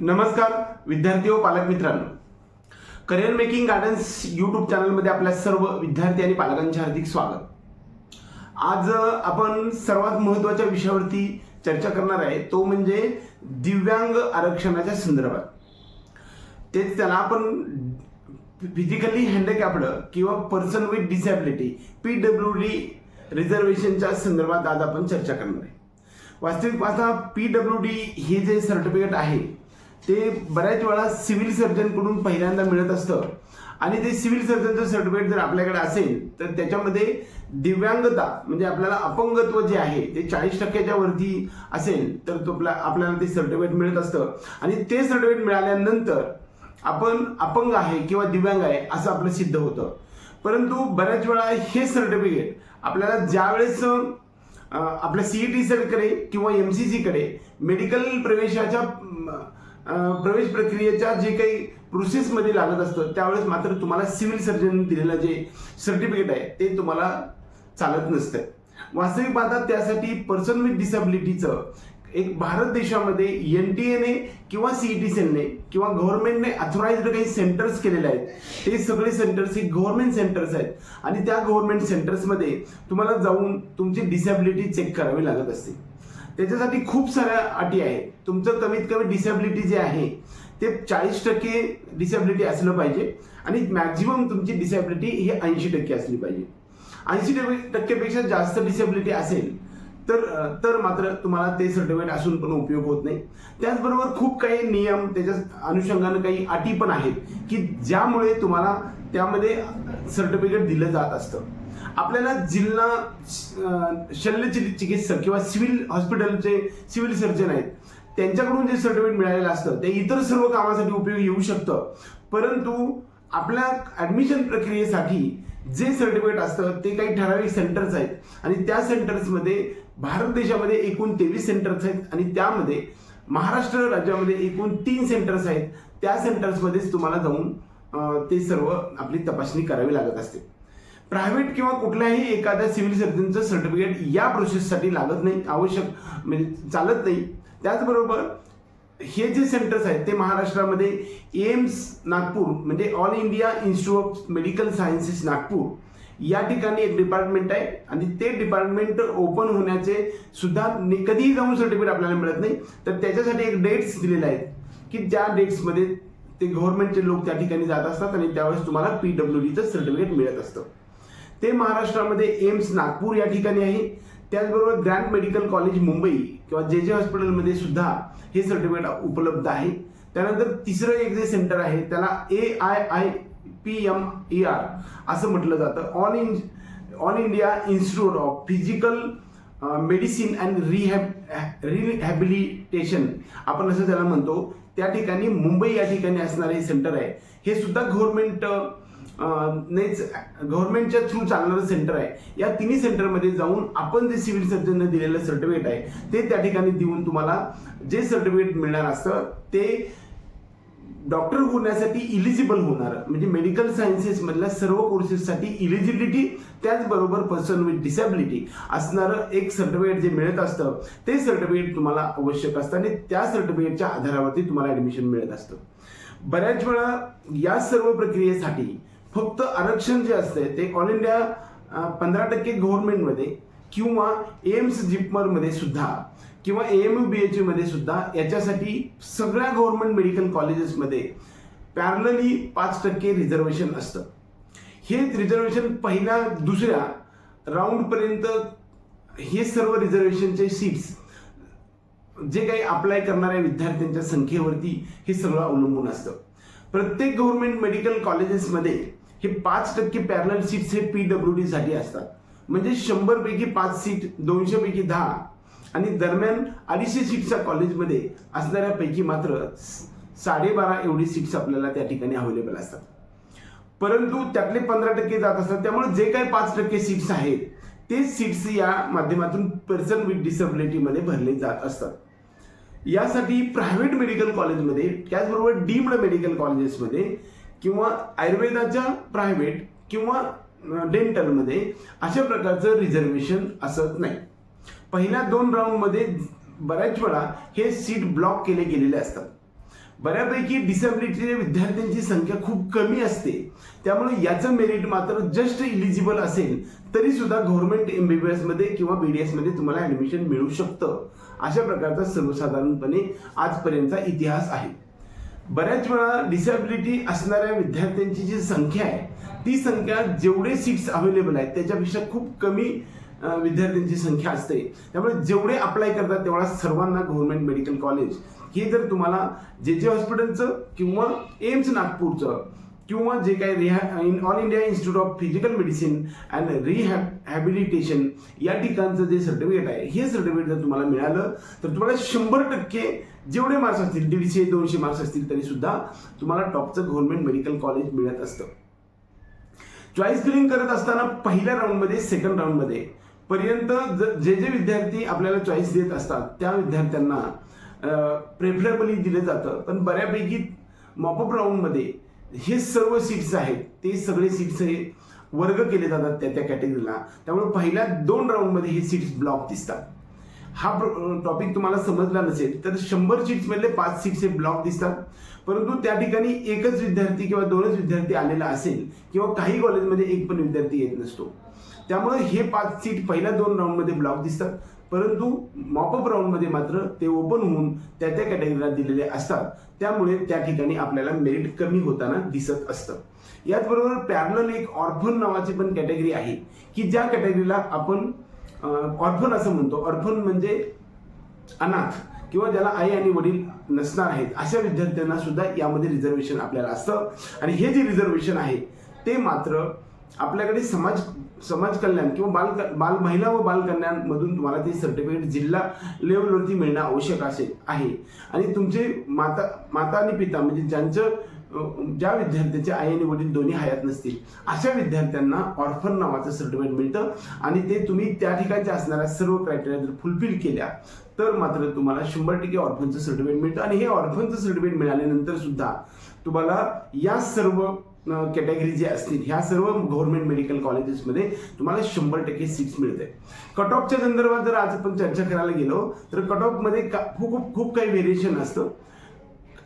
नमस्कार विद्यार्थी व पालक मित्रांनो. करिअर मेकिंग गार्डन्स यूट्यूब चॅनलमध्ये आपल्या सर्व विद्यार्थी आणि पालकांचे हार्दिक स्वागत. आज आपण सर्वात महत्त्वाच्या विषयावरती चर्चा करणार आहे. तो म्हणजे दिव्यांग आरक्षणाच्या संदर्भात. तेच त्याला आपण फिजिकली हँडिकॅप्ड किंवा person with disability P W D रिझर्वेशनच्या संदर्भात आज आपण चर्चा करणार आहे. वास्तविक पाहता पी डब्ल्यू डी हे जे सर्टिफिकेट आहे ते बऱ्याच वेळा सिव्हिल सर्जनकडून पहिल्यांदा मिळत असतं. आणि ते सिव्हिल सर्जनचं सर्टिफिकेट जर आपल्याकडे असेल तर त्याच्यामध्ये दिव्यांगता म्हणजे आपल्याला अपंगत्व जे आहे ते चाळीस टक्क्याच्या वरती असेल तर तो आपल्याला ते सर्टिफिकेट मिळत असतं. आणि ते सर्टिफिकेट मिळाल्यानंतर आपण अपंग आहे किंवा दिव्यांग आहे असं आपलं सिद्ध होतं. परंतु बऱ्याच वेळा हे सर्टिफिकेट आपल्याला ज्यावेळेस अ, आपल्या सीईटी सरकडे किंवा एम सी सीकडे मेडिकल प्रवेशाच्या प्रवेश प्रक्रियेच्या जे काही प्रोसेसमध्ये लागत असतं त्यावेळेस मात्र तुम्हाला सिव्हिल सर्जन दिलेलं जे सर्टिफिकेट आहे ते तुम्हाला चालत नसतं. वास्तविक पाहता त्यासाठी पर्सन विथ डिसॅबिलिटीचं एक भारत देशामध्ये एन टी एने किंवा सीईटी सेलने किंवा गव्हर्नमेंटने अथोराइज्ड काही सेंटर्स केलेले आहेत ते सगळे सेंटर्स हे गव्हर्नमेंट सेंटर्स आहेत. आणि त्या गव्हर्नमेंट सेंटर्समध्ये तुम्हाला जाऊन तुमची डिसॅबिलिटी चेक करावी लागत असते. त्याच्यासाठी खूप साऱ्या अटी आहेत. तुमचं कमीत कमी डिसॅबिलिटी जे आहे ते चाळीस टक्के डिसॅबिलिटी असलं पाहिजे आणि मॅक्झिमम तुमची डिसॅबिलिटी ही ऐंशी टक्के असली पाहिजे. ऐंशी टक्केपेक्षा जास्त डिसेबिलिटी असेल तर तर मात्र तुम्हाला ते सर्टिफिकेट असून पण उपयोग होत नाही. त्याचबरोबर खूप काही नियम त्याच्या अनुषंगानं काही अटी पण आहेत की ज्यामुळे तुम्हाला त्यामध्ये सर्टिफिकेट दिलं जात असतं. आपल्याला जिल्हा शल्य चिकित्सक किंवा सिव्हिल हॉस्पिटलचे सिव्हिल सर्जन आहेत. त्यांच्याकडून जे सर्टिफिकेट मिळालेलं असतं ते इतर सर्व कामासाठी उपयोगी येऊ शकतं. परंतु आपल्या ऍडमिशन प्रक्रियेसाठी जे सर्टिफिकेट असतं ते काही ठराविक सेंटर्स आहेत. आणि त्या सेंटर्समध्ये भारत देशामध्ये एकूण तेवीस सेंटर्स आहेत. आणि त्यामध्ये महाराष्ट्र राज्यामध्ये एकूण तीन सेंटर्स आहेत. त्या सेंटर्समध्येच तुम्हाला जाऊन ते सर्व आपली तपासणी करावी लागत असते. प्रायव्हेट किंवा कुठल्याही एखाद्या सिव्हिल सर्जनचं सर्टिफिकेट या प्रोसेससाठी लागत नाही आवश्यक म्हणजे चालत नाही. त्याचबरोबर हे जे सेंटर्स आहेत ते महाराष्ट्रामध्ये एम्स नागपूर म्हणजे all India institute of medical sciences Nagpur या ठिकाणी एक डिपार्टमेंट आहे आणि ते डिपार्टमेंट ओपन होण्याचे सुद्धा कधीही जाऊन सर्टिफिकेट आपल्याला मिळत नाही. तर त्याच्यासाठी एक डेट्स दिलेले आहेत की ज्या डेट्समध्ये ते गव्हर्नमेंटचे लोक त्या ठिकाणी जात असतात आणि त्यावेळेस तुम्हाला पी डब्ल्यू डीचं सर्टिफिकेट मिळत असतं. ते महाराष्ट्रामध्ये एम्स नागपूर या ठिकाणी आहे. त्याचबरोबर ग्रँड मेडिकल कॉलेज मुंबई किंवा जे जे हॉस्पिटलमध्ये सुद्धा हे सर्टिफिकेट उपलब्ध आहे. त्यानंतर तिसरं एक जे सेंटर आहे त्याला A I I P M E R असं म्हटलं जातं. All in all India institute of physical medicine and rehab rehabilitation आपण असं त्याला म्हणतो. त्या ठिकाणी मुंबई या ठिकाणी असणारे सेंटर आहे. हे सुद्धा गव्हर्नमेंट नेच गव्हर्नमेंटच्या थ्रू चालणारं सेंटर आहे. या तिन्ही सेंटरमध्ये जाऊन आपण जे सिव्हिल सर्जनने दिलेलं सर्टिफिकेट आहे ते त्या ठिकाणी देऊन तुम्हाला जे सर्टिफिकेट मिळणार असतं ते डॉक्टर होण्यासाठी इलिजिबल होणार. म्हणजे मेडिकल सायन्सेसमधल्या सर्व कोर्सेससाठी इलिजिबिलिटी त्याचबरोबर पर्सन विथ डिसॅबिलिटी असणारं एक सर्टिफिकेट जे मिळत असतं ते सर्टिफिकेट तुम्हाला आवश्यक असतं आणि त्या सर्टिफिकेटच्या आधारावरती तुम्हाला ॲडमिशन मिळत असतं. बऱ्याच वेळा या सर्व प्रक्रियेसाठी फक्त आरक्षण जे असते ते ऑल इंडिया पंधरा टक्के गव्हर्नमेंटमध्ये किंवा एम्स जिपमरमध्ये सुद्धा किंवा एम बी एच मध्ये सुद्धा याच्यासाठी सगळ्या गव्हर्नमेंट मेडिकल कॉलेजेसमध्ये पॅरलली पाच टक्के रिझर्वेशन असतं. हे रिझर्वेशन पहिल्या दुसऱ्या राऊंडपर्यंत हे सर्व रिझर्वेशनचे सीट्स जे काही अप्लाय करणाऱ्या विद्यार्थ्यांच्या संख्येवरती हे सगळं अवलंबून असतं. प्रत्येक गव्हर्नमेंट मेडिकल कॉलेजेसमध्ये हे पाच टक्के पॅरल सीट्स हे पी डब्ल्यू डी साठी असतात. म्हणजे शंभर पैकी पाच सीट दोनशे पैकी दहा. आणि दरम्यान अडीचशे सीटच्या कॉलेजमध्ये असणाऱ्यापैकी मात्र साडेबारा एवढी सीट्स आपल्याला त्या ठिकाणी अवेलेबल असतात. परंतु त्यातले पंधरा टक्के जात असतात. त्यामुळे जे काही पाच टक्के सीट्स आहेत ते सीट्स या माध्यमातून पर्सन विथ डिसेबिलिटीमध्ये भरले जात असतात. यासाठी प्रायव्हेट मेडिकल कॉलेजमध्ये त्याचबरोबर डीम्ड मेडिकल कॉलेजेसमध्ये किंवा आयुर्वेदाच्या प्रायव्हेट किंवा डेंटलमध्ये अशा प्रकारचं रिझर्वेशन असत नाही. पहिल्या दोन राऊंडमध्ये बऱ्याच वेळा हे सीट ब्लॉक केले गेलेले असतात. बऱ्यापैकी डिसेबिलिटी विद्यार्थ्यांची संख्या खूप कमी असते. त्यामुळे याचं मेरिट मात्र जस्ट इलिजिबल असेल तरी सुद्धा गव्हर्नमेंट बी एसमध्ये किंवा बी डी एसमध्ये तुम्हाला ॲडमिशन मिळू शकतं. अशा प्रकारचा सर्वसाधारणपणे आजपर्यंतचा इतिहास आहे. बऱ्याच वेळा डिसॅबिलिटी असणाऱ्या विद्यार्थ्यांची जी संख्या आहे ती संख्या जेवढे सीट्स अवेलेबल आहेत त्याच्यापेक्षा खूप कमी विद्यार्थ्यांची संख्या असते. त्यामुळे जेवढे अप्लाय करतात तेवढा सर्वांना गव्हर्नमेंट मेडिकल कॉलेज हे जर तुम्हाला जे जे हॉस्पिटलचं किंवा एम्स नागपूरचं किंवा जे काही रिहा all India institute of physical medicine and rehabilitation या ठिकाणचं जे सर्टिफिकेट आहे हे सर्टिफिकेट जर तुम्हाला मिळालं तर तुम्हाला शंभर टक्के जेवढे मार्क्स असतील दीडशे दोनशे मार्क्स असतील तरी सुद्धा तुम्हाला टॉपचं गव्हर्नमेंट मेडिकल कॉलेज मिळत असतं. चॉईस फिलिंग करत असताना पहिल्या राऊंडमध्ये सेकंड राऊंडमध्ये पर्यंत ज- जे जे विद्यार्थी आपल्याला चॉईस देत असतात त्या विद्यार्थ्यांना प्रेफरेबली दिलं जातं. पण बऱ्यापैकी मॉपअप राऊंडमध्ये हे सर्व सीट्स आहेत. ते सगळे सीट्स हे वर्ग केले जातात त्या त्या कॅटेगरीला त्यामुळे पहिल्या दोन राऊंडमध्ये हे सीट्स ब्लॉक दिसतात. हा टॉपिक तुम्हाला समजला नसेल तर शंभर सीट्समधले पाच सीट्स हे ब्लॉक दिसतात. परंतु त्या ठिकाणी एकच विद्यार्थी किंवा दोनच विद्यार्थी आलेला असेल किंवा काही कॉलेजमध्ये एक पण विद्यार्थी येत नसतो. त्यामुळे हे पाच सीट पहिल्या दोन राऊंडमध्ये ब्लॉक दिसतात. परंतु मॉपअप राऊंडमध्ये मात्र ते ओपन होऊन त्या त्या कॅटेगरीला दिलेले असतात. त्यामुळे त्या ठिकाणी आपल्याला मेरिट कमी होताना दिसत असतं. याचबरोबर पॅरल एक ऑर्फन नावाची पण कॅटेगरी आहे की ज्या कॅटेगरीला आपण ऑर्फन असं म्हणतो. ऑर्फन म्हणजे अनाथ किंवा ज्याला आई आणि वडील नसणार आहेत अशा विद्यार्थ्यांना सुद्धा यामध्ये रिझर्वेशन आपल्याला असतं. आणि हे जे रिझर्वेशन आहे ते मात्र आपल्याकडे समाज समाज कल्याण किंवा बाल बाल महिला व बाल कल्याणमधून तुम्हाला ते सर्टिफिकेट जिल्हा लेवलवरती मिळणं आवश्यक असेल आहे. आणि तुमचे माता माता आणि पिता म्हणजे ज्यांचं ज्या विद्यार्थ्याचे आई आणि वडील दोन्ही हयात नसतील अशा विद्यार्थ्यांना ऑर्फन नावाचं सर्टिफिकेट मिळतं. आणि ते तुम्ही त्या ठिकाणच्या असणाऱ्या सर्व क्रायटेरिया जर फुलफिल केल्या तर मात्र तुम्हाला शंभर टक्के ऑर्फनचं सर्टिफिकेट मिळतं. आणि हे ऑर्फनचं सर्टिफिकेट मिळाल्यानंतर सुद्धा तुम्हाला या सर्व कॅटेगरी जे असतील ह्या सर्व गव्हर्नमेंट मेडिकल कॉलेजेसमध्ये तुम्हाला शंभर टक्के सीट्स मिळते. कट ऑफच्या संदर्भात जर आज आपण चर्चा करायला गेलो तर कट ऑफमध्ये का खूप खूप खूप काही व्हेरिएशन असतं.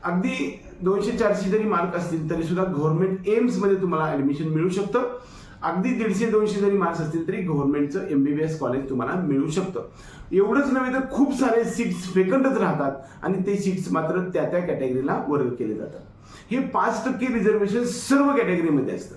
अगदी दोनशे चारशे जरी मार्क असतील तरी सुद्धा गव्हर्नमेंट एम्समध्ये तुम्हाला ऍडमिशन मिळू शकतं. अगदी दीडशे दोनशे जरी मार्क्स असतील तरी गव्हर्नमेंटचं एस कॉलेज तुम्हाला मिळू शकतं. एवढंच नव्हे तर खूप सारे सीट्स वेकंटच राहतात आणि ते सीट्स मात्र त्या त्या कॅटेगरीला वर्ग केले जातात. हे पाच टक्के रिझर्वेशन सर्व कॅटेगरीमध्ये असतं.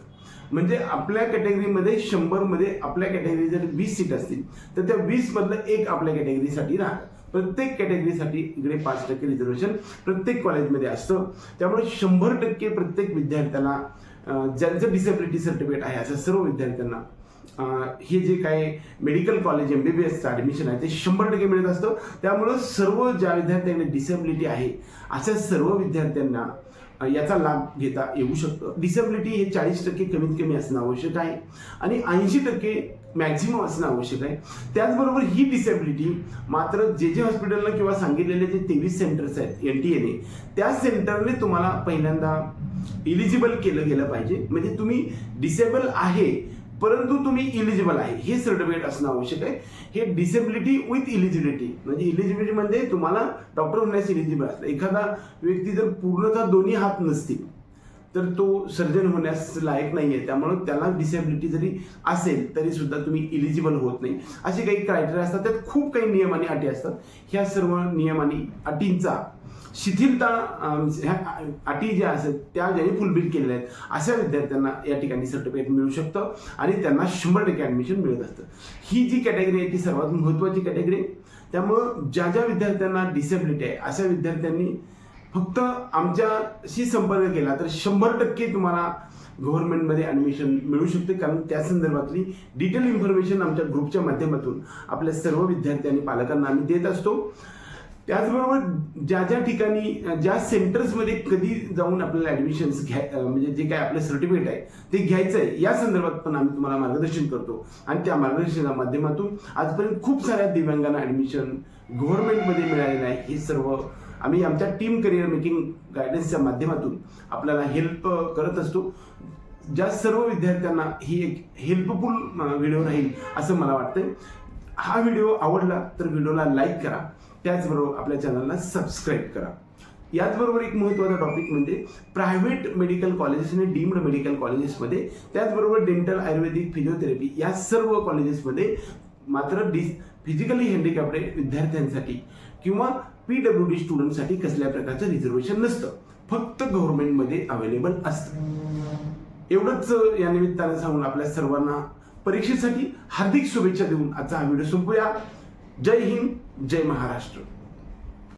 म्हणजे आपल्या कॅटेगरीमध्ये शंभरमध्ये आपल्या कॅटेगरी जर वीस सीट असतील तर त्या वीस मधलं एक आपल्या कॅटेगरीसाठी राहतं प्रत्येक कॅटेगरीसाठी इकडे पाच टक्के रिझर्वेशन प्रत्येक कॉलेजमध्ये असतं. त्यामुळे शंभर टक्के प्रत्येक विद्यार्थ्याला ज्यांचं डिसेबिलिटी सर्टिफिकेट आहे अशा सर्व विद्यार्थ्यांना हे जे काय medical college M B B एसचं ॲडमिशन आहे ते शंभर टक्के मिळत असतं. त्यामुळं सर्व ज्या विद्यार्थ्यांना डिसेबिलिटी आहे अशा सर्व विद्यार्थ्यांना याचा लाभ घेता येऊ शकतो. डिसेबिलिटी हे चाळीस टक्के कमीत कमी असणं आवश्यक आहे आणि ऐंशी टक्के मॅक्झिमम असणं आवश्यक आहे. त्याचबरोबर ही डिसेबिलिटी मात्र जे जे हॉस्पिटलनं किंवा सांगितलेले जे तेवीस सेंटर्स आहेत एन टी एने त्या सेंटरने तुम्हाला पहिल्यांदा इलिजिबल केलं गेलं पाहिजे. म्हणजे तुम्ही डिसेबल आहे परंतु तुम्ही इलिजिबल आहे. हे सर्टिफिकेट असणं आवश्यक आहे. हे डिसेबिलिटी विथ इलिजिबिलिटी म्हणजे इलिजिबिलिटी म्हणजे तुम्हाला डॉक्टर होण्यास इलिजिबल असतं. एखादा व्यक्ती जर पूर्णतः दोन्ही हात नसतील तर तो सर्जन होण्यास लायक नाही आहे त्यामुळे त्याला डिसेबिलिटी जरी असेल तरी सुद्धा तुम्ही इलिजिबल होत नाही. असे काही क्रायटेरिया असतात. त्यात खूप काही नियम आणि अटी असतात. ह्या सर्व नियम आणि अटींचा शिथिलता ह्या अटी ज्या असतात त्या ज्यांनी फुलफिल केलेल्या आहेत अशा विद्यार्थ्यांना या ठिकाणी सर्टिफिकेट मिळू शकतं आणि त्यांना शंभर टक्के ॲडमिशन मिळत असतं. ही जी कॅटेगरी आहे ती सर्वात महत्त्वाची कॅटेगरी आहे. त्यामुळं ज्या ज्या विद्यार्थ्यांना डिसेबिलिटी आहे अशा विद्यार्थ्यांनी फक्त आमच्याशी संपर्क केला तर शंभर टक्के तुम्हाला गव्हर्नमेंटमध्ये ॲडमिशन मिळू शकते कारण त्या संदर्भातली डिटेल इन्फॉर्मेशन आमच्या ग्रुपच्या माध्यमातून आपल्या सर्व विद्यार्थी आणि पालकांना आम्ही देत असतो. त्याचबरोबर ज्या ज्या ठिकाणी ज्या सेंटर्समध्ये कधी जाऊन आपल्याला ॲडमिशन्स घ्याय म्हणजे जे काय आपलं सर्टिफिकेट आहे ते घ्यायचं आहे या संदर्भात पण आम्ही तुम्हाला मार्गदर्शन करतो. आणि त्या मार्गदर्शनाच्या माध्यमातून आजपर्यंत खूप साऱ्या दिव्यांगांना ॲडमिशन गव्हर्नमेंटमध्ये मिळालेलं आहे हे सर्व आम्ही आमच्या टीम करिअर मेकिंग गायडन्सच्या माध्यमातून आपल्याला हेल्प करत असतो. ज्या सर्व विद्यार्थ्यांना ही एक हेल्पफुल व्हिडिओ राहील असं मला वाटतंय. हा व्हिडिओ आवडला तर व्हिडिओला लाईक करा. त्याचबरोबर आपल्या चॅनलला सबस्क्राईब करा. याचबरोबर एक महत्त्वाचा टॉपिक म्हणजे प्रायव्हेट मेडिकल कॉलेजेस आणि डीम्ड मेडिकल कॉलेजेसमध्ये त्याचबरोबर डेंटल आयुर्वेदिक फिजिओथेरपी या सर्व कॉलेजेसमध्ये मात्र डिस फिजिकली हँडिकॅप्ड विद्यार्थ्यांसाठी किंवा पी डब्ल्यू डी स्टुडंटसाठी कसल्या प्रकारचं रिझर्वेशन नसतं. फक्त गव्हर्नमेंटमध्ये अवेलेबल असतं. एवढंच या निमित्तानं सांगून आपल्या सर्वांना परीक्षेसाठी हार्दिक शुभेच्छा देऊन आजचा हा व्हिडिओ संपूया. जय हिंद जय महाराष्ट्र.